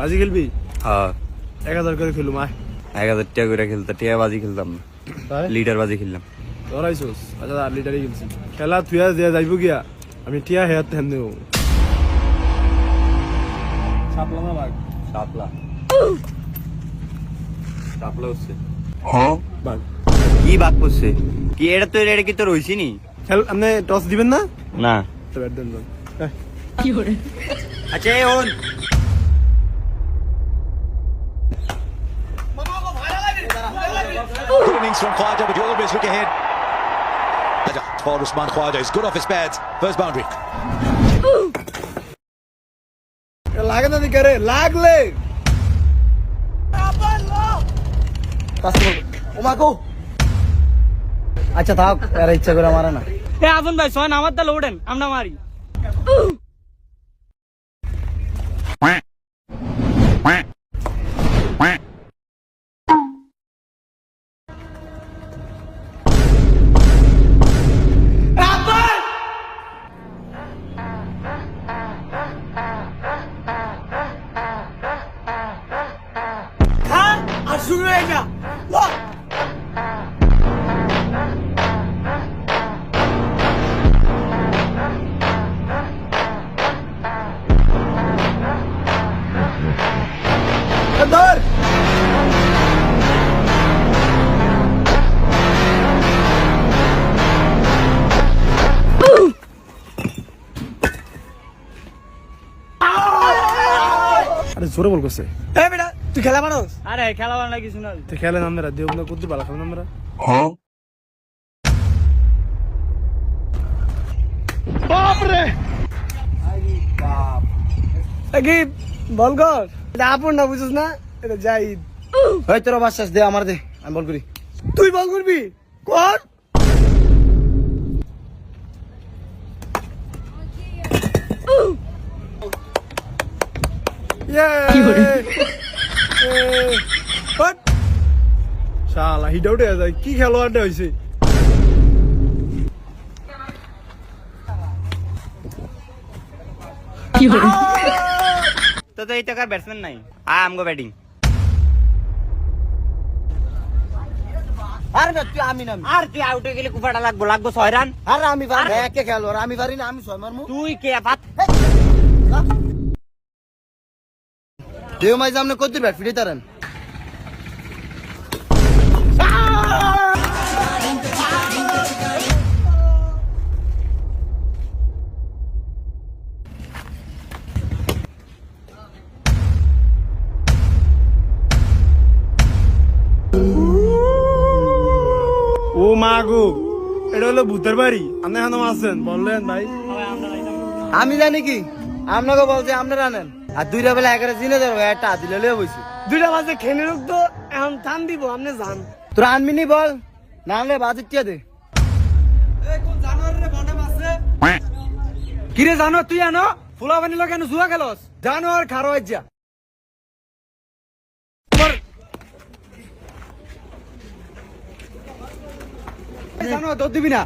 বাজি খেলবি? হ্যাঁ। এক হাজার করে খেলুম আয়। এক হাজার টাকা করে খেলতে টিয়া বাজি খেলতাম। না লিটার বাজি খেললাম। ধরাইছোস আচ্ছা আর লিটারই খেলছি। খেলা থুয়া যে যাইব গিয়া আমি টিয়া হেয়ার হেন দেব। ছাপলাম না বাঘ? সাপলা সাপলা হচ্ছে। বাঘ। কি বাক করছে? কি এটা তো এটা কি তোর হইছি নি? খেল আপনি টস দিবেন না? না। তো ব্যাট দেন দেন। হ্যাঁ। আচ্ছা এই Good innings from Khwaja, but you always look ahead. For Usman Khwaja, is good off his pads. First boundary. এ লাগে না দিকে রে লাগলে আচ্ছা থাক এর ইচ্ছা করে মারে না এ আসুন ভাই ছয় নামার তাহলে ওঠেন আমরা মারি আর শুরু হয়ে যা ধর আরে জোরে বল করছে এ বেটা তুই খেলা পারোস আরে খেলা না কিছু না। তো খেলেন আমরা দেব না কুদ্দুর বালা খেলেন আমরা কি বল কর। এটা আপন না বুঝছিস না এটা জাহিদ। ওই তোর বাস দে আমার দে আমি বল করি। তুই বল করবি কর। শালা হিট আউট হয়ে যায় কি খেলোয়াড়টা হয়েছে তো তো এই টাকার ব্যাটসম্যান নাই আয় আমগো ব্যাটিং আরে না তুই আমি না আমি। আর তুই আউট হয়ে গেলে কুফাটা লাগবো লাগবো ছয় রান আরে আমি পারি একে খেলো আর আমি পারি না আমি ছয় মারমু তুই কে পাত দেও মাই সামনে কত ব্যাট ফিরে তারেন। ও মা গো এটা হলো ভূতের বাড়ি। আপনি এখানে আছেন? বললেন ভাই। আমি জানি কি? আপনাকে বলছে আপনারা আনেন আর দুইটা বেলা এগারো দিনে দেবো একটা দিলে লিয়ে বইছি। দুইটা বাজে খেলে রুক তো এখন টান দিব আপনি যান তোরা আনবি নি বল না আনলে বাজেট টিয়া দে। কিরে জানো তুই আনো? ফুলা বানিল কেন জুয়া খেলস? জানো আর খারো যা জানো তোর দিবি না।